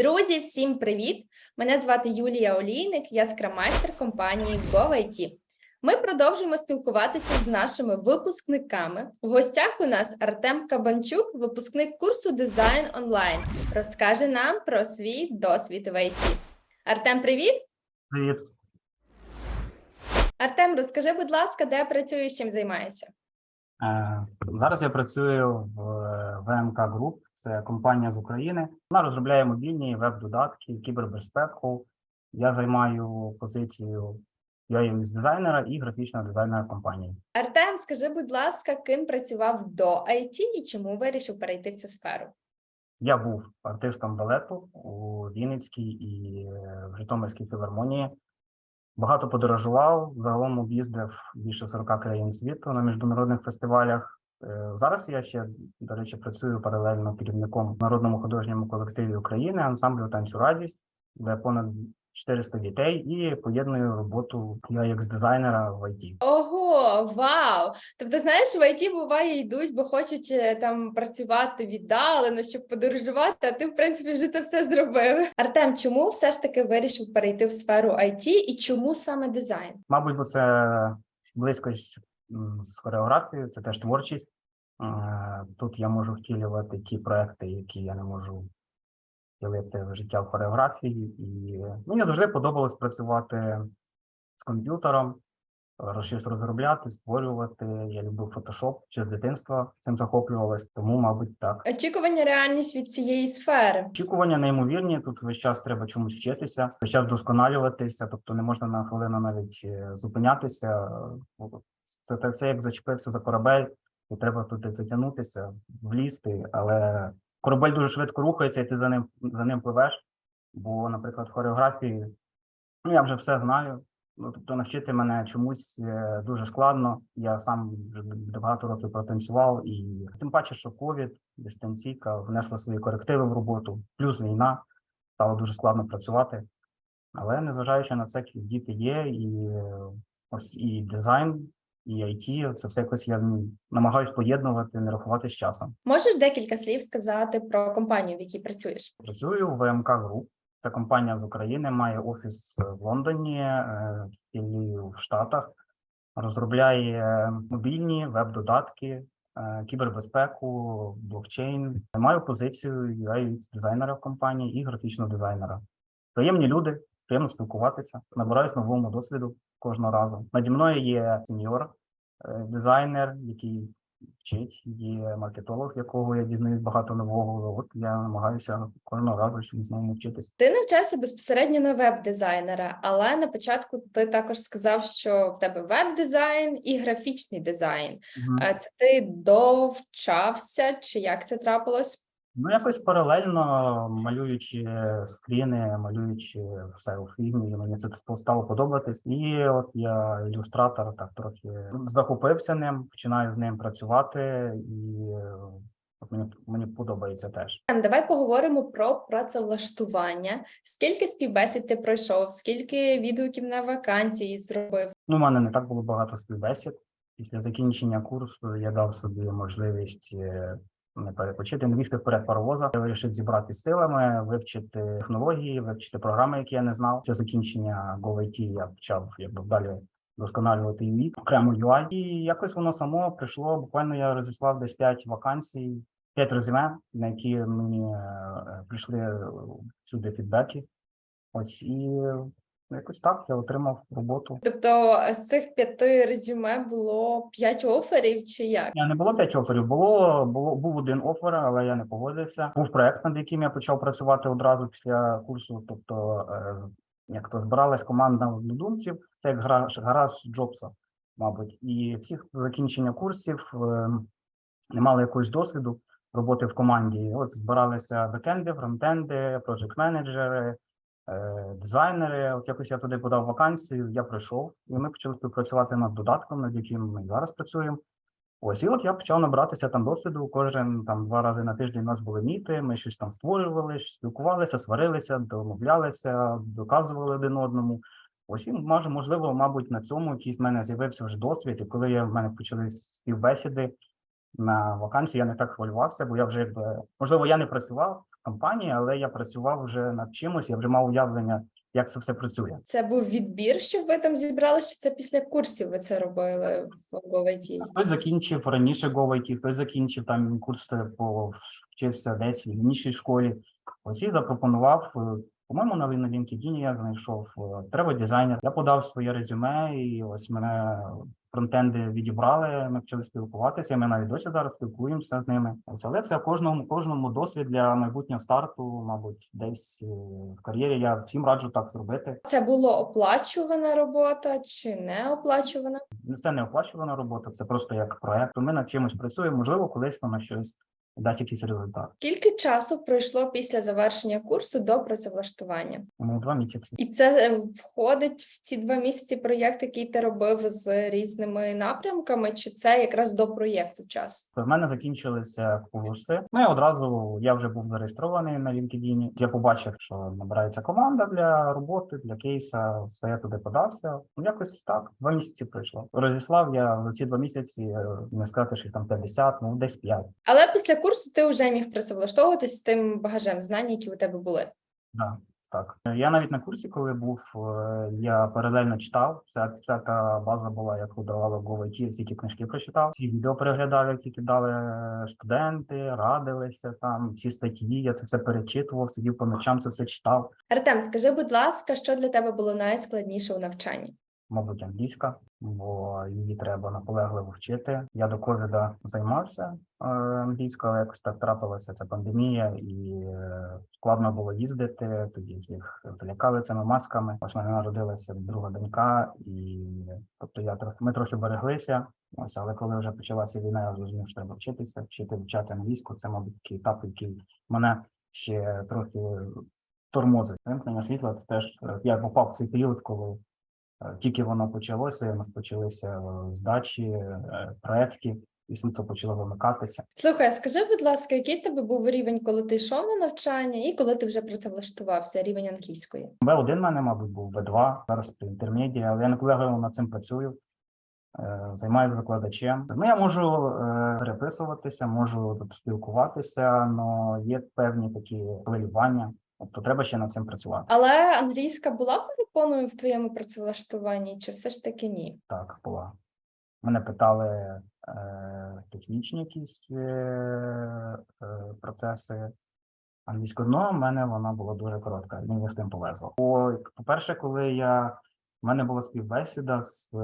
Друзі, всім привіт! Мене звати Юлія Олійник, я скрамайстер компанії GoIT. Ми продовжуємо спілкуватися з нашими випускниками. В гостях у нас Артем Кабанчук, випускник курсу дизайн онлайн, розкаже нам про свій досвід в ІТ. Артем, привіт! Привіт. Артем, розкажи, будь ласка, де працюєш, чим займаєшся? Е, Зараз я працюю в ВМК Group, це компанія з України. Вона розробляє мобільні веб-додатки, кібербезпеку. Я займаю позицію UX дизайнера і графічного дизайнера компанії. Артем, скажи, будь ласка, ким працював до IT і чому вирішив перейти в цю сферу? Я був артистом балету у Вінницькій і в Житомирській філармонії. Багато подорожував, загалом об'їздив більше 40 країн світу на міжнародних фестивалях. Е, Зараз я ще, до речі, працюю паралельно керівником в народному художньому колективі України ансамблю танцю радість, де понад 400 дітей, і поєдную роботу UX дизайнера в IT. Ого, вау! Тобто, знаєш, в ІТ буває йдуть, бо хочуть е, там працювати віддалено, щоб подорожувати, а ти, в принципі, вже це все зробив. Артем, чому все ж таки вирішив перейти в сферу IT і чому саме дизайн? Мабуть, бо це близькость м, з хореографією, це теж творчість. Тут я можу втілювати ті проекти, які я не можу втілити в життя в хореографії. І мені завжди подобалось працювати з комп'ютером, щось розробляти, створювати. Я любив фотошоп ще з дитинства цим захоплювалась, тому, мабуть, так. Очікування реальність від цієї сфери. Очікування неймовірні. Тут весь час треба чомусь вчитися, весь час вдосконалюватися, тобто не можна на хвилину навіть е, зупинятися. Це, це, це як зачепився за корабель, і треба туди затягнутися, влізти, але корабель дуже швидко рухається, і ти за ним за ним пливеш. Бо, наприклад, в хореографії ну, я вже все знаю. Ну, тобто навчити мене чомусь е, дуже складно. Я сам вже багато років протанцював, і тим паче, що ковід, дистанційка внесла свої корективи в роботу, плюс війна стало дуже складно працювати. Але незважаючи на це, діти є, і е, ось і дизайн, і IT, це все якось я м, намагаюсь поєднувати, не рахувати з часом. Можеш декілька слів сказати про компанію, в якій працюєш? Працюю в ВМК Group. Це компанія з України, має офіс в Лондоні, е, філію в Штатах, розробляє мобільні веб-додатки, е, кібербезпеку, блокчейн. Маю позицію UI дизайнера в компанії і графічного дизайнера. Приємні люди, приємно спілкуватися, набираюсь новому досвіду кожного разу. Наді мною є сеньор е, дизайнер, який вчить, є маркетолог, якого я дізнаюсь багато нового. От я намагаюся кожного разу щось новому вчитись. Ти навчався безпосередньо на веб-дизайнера, але на початку ти також сказав, що в тебе веб-дизайн і графічний дизайн. А це ти довчався, чи як це трапилось? Ну, якось паралельно малюючи скріни, малюючи все у фільмі, мені це стало подобатись. І от я ілюстратор, так трохи захопився ним, починаю з ним працювати, і от мені мені подобається теж. Ем, Давай поговоримо про працевлаштування. Скільки співбесід ти пройшов, скільки відгуків на вакансії зробив? Ну, у мене не так було багато співбесід. Після закінчення курсу я дав собі можливість е, не перепочити, не бігти вперед паровоза. Я вирішив зібрати силами, вивчити технології, вивчити програми, які я не знав. Після закінчення GoIT я почав якби далі досконалювати UI, окремо UI. І якось воно само прийшло. Буквально я розіслав десь 5 вакансій, 5 резюме, на які мені е, прийшли е, сюди фідбеки. Ось і якось так я отримав роботу. Тобто з цих п'яти резюме було п'ять оферів, чи як? Я не було п'ять оферів, було, було був один офер, але я не погодився. Був проект, над яким я почав працювати одразу після курсу. Тобто, е, як то збиралась команда однодумців, це як гра гараж Джобса, мабуть, і всіх закінчення курсів е, не мали якогось досвіду роботи в команді. От збиралися бекенди, фронтенди, проджект менеджери. Е, Дизайнери, от якось я туди подав вакансію, я прийшов, і ми почали співпрацювати над додатком, над яким ми зараз працюємо. Ось і от я почав набиратися там досвіду. Кожен там два рази на тиждень у нас були міти. Ми щось там створювали, спілкувалися, сварилися, домовлялися, доказували один одному. Ось і може, можливо, мабуть, на цьому якийсь в мене з'явився вже досвід. І коли я в мене почали співбесіди, на вакансії я не так хвилювався, бо я вже якби можливо я не працював компанії, але я працював вже над чимось, я вже мав уявлення, як це все працює. Це був відбір, щоб ви там зібралися, чи це після курсів ви це робили в GoIT? Хтось закінчив раніше GoIT, хтось закінчив там курс по вчився десь в іншій школі. Ось і запропонував. е, По-моєму, на на LinkedIn я знайшов е, треба дизайнер. Я подав своє резюме, і ось мене фронтенди відібрали. Ми почали спілкуватися. Ми навіть досі зараз спілкуємося з ними. Але це кожному кожному досвід для майбутнього старту, мабуть, десь е, в кар'єрі. Я всім раджу так зробити. Це було оплачувана робота чи не оплачувана? Ну, Це не оплачувана робота, це просто як проект. Ми над чимось працюємо. Можливо, колись на щось дасть якийсь результат. Скільки часу пройшло після завершення курсу до працевлаштування? Ну, два місяці. І це е, входить в ці два місяці проєкт, який ти робив з різними напрямками, чи це якраз до проєкту час? В мене закінчилися курси. Ну, я одразу я вже був зареєстрований на LinkedIn. Я побачив, що набирається команда для роботи, для кейса. Все я туди подався. Ну, якось так. Два місяці пройшло. Розіслав я за ці два місяці, е, не сказати, що там 50, ну десь 5. Але після курсу ти вже міг працевлаштовуватись з тим багажем знань, які у тебе були. Да, так. Я навіть на курсі, коли був, е, я паралельно читав. Вся, вся та база була, яку давала GoIT, всі ті книжки прочитав. Всі відео переглядав, які кидали студенти, радилися там, всі статті. Я це все перечитував, сидів по ночам, це все читав. Артем, скажи, будь ласка, що для тебе було найскладніше у навчанні? Мабуть, англійська, бо її треба наполегливо вчити. Я до ковіда займався е, англійською, але якось так трапилася ця пандемія, і е, складно було їздити. Тоді їх лякали цими масками. Ось мене народилася друга донька, і тобто я трохи ми трохи береглися. Ось, але коли вже почалася війна, я зрозумів, що треба вчитися, вчити вивчати англійську. Це, мабуть, такий етап, який мене ще трохи тормозить. Вимкнення світла це теж е, я попав в цей період, коли Тільки воно почалося, у нас почалися е, здачі, е, і світло почало вимикатися. Слухай, скажи, будь ласка, який тебе був рівень, коли ти йшов на навчання, і коли ти вже працевлаштувався, рівень англійської? Б1 в мене, мабуть, був Б2, зараз при інтермедії, але я наполегливо над цим працюю. е, Займаюся викладачем. Ну, я можу е, переписуватися, можу спілкуватися, але є певні такі хвилювання. Тобто треба ще над цим працювати. Але англійська була перепоною в твоєму працевлаштуванні, чи все ж таки ні? Так, була. Мене питали е, технічні якісь е, е, процеси англійською, але в мене вона була дуже коротка, мені з тим повезло. По- По-перше, коли я в мене була співбесіда з е,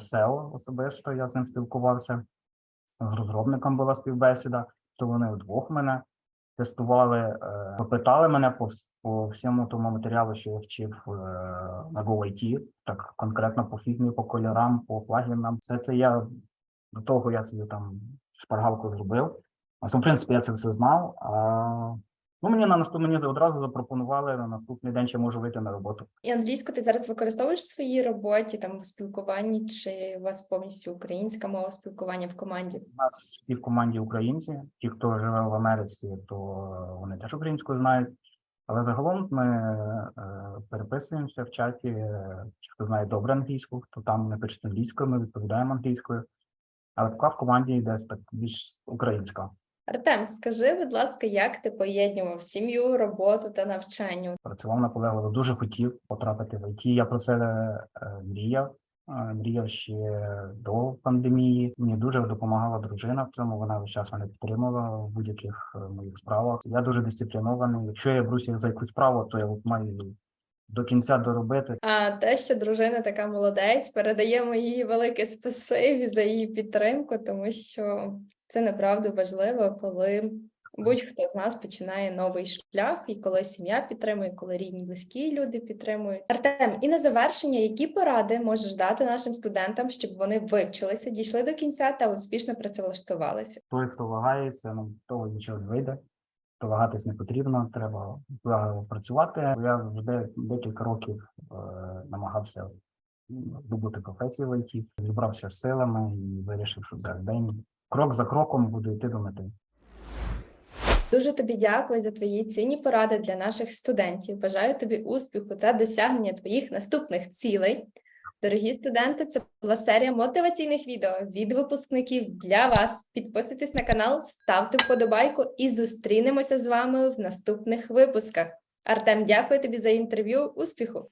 SEO особисто, я з ним спілкувався, з розробником була співбесіда, то вони вдвох мене тестували, е, попитали мене по, по всьому тому матеріалу, що я вчив е, на GoIT, так конкретно по фігмі, по кольорам, по плагінам. Все це я до того я собі там шпаргалку зробив. А в принципі я це все знав. Ну мені на наступ мені одразу запропонували на наступний день, чи можу вийти на роботу. І англійську ти зараз використовуєш в своїй роботі, там в спілкуванні, чи у вас повністю українська мова спілкування в команді? У нас всі в команді українці. Ті, хто живе в Америці, то вони теж українську знають. Але загалом ми е, переписуємося в чаті. Ті, хто знає добре англійську, хто там не пише англійською, ми відповідаємо англійською. Але в команді йде так більш українська. Артем, скажи, будь ласка, як ти поєднував сім'ю, роботу та навчання? Працював наполегливо, дуже хотів потрапити в ІТ. Я про це е, мріяв. Е, Мріяв ще до пандемії. Мені дуже допомагала дружина в цьому. Вона весь час мене підтримувала в будь-яких е, моїх справах. Я дуже дисциплінований. Якщо я бруся за якусь справу, то я маю до кінця доробити. А те, що дружина така молодець, передаємо їй велике спасибі за її підтримку, тому що це направду важливо, коли будь-хто з нас починає новий шлях, і коли сім'я підтримує, коли рідні, близькі люди підтримують. Артем, і на завершення, які поради можеш дати нашим студентам, щоб вони вивчилися, дійшли до кінця та успішно працевлаштувалися? Той, хто вагається, ну того нічого не вийде. То вагатись не потрібно, треба працювати. Я вже декілька років е, намагався м, здобути професію в ІТ, зібрався з силами і вирішив, що за день крок за кроком буду йти до мети. Дуже тобі дякую за твої цінні поради для наших студентів. Бажаю тобі успіху та досягнення твоїх наступних цілей. Дорогі студенти, це була серія мотиваційних відео від випускників для вас. Підписуйтесь на канал, ставте вподобайку і зустрінемося з вами в наступних випусках. Артем, дякую тобі за інтерв'ю. Успіху!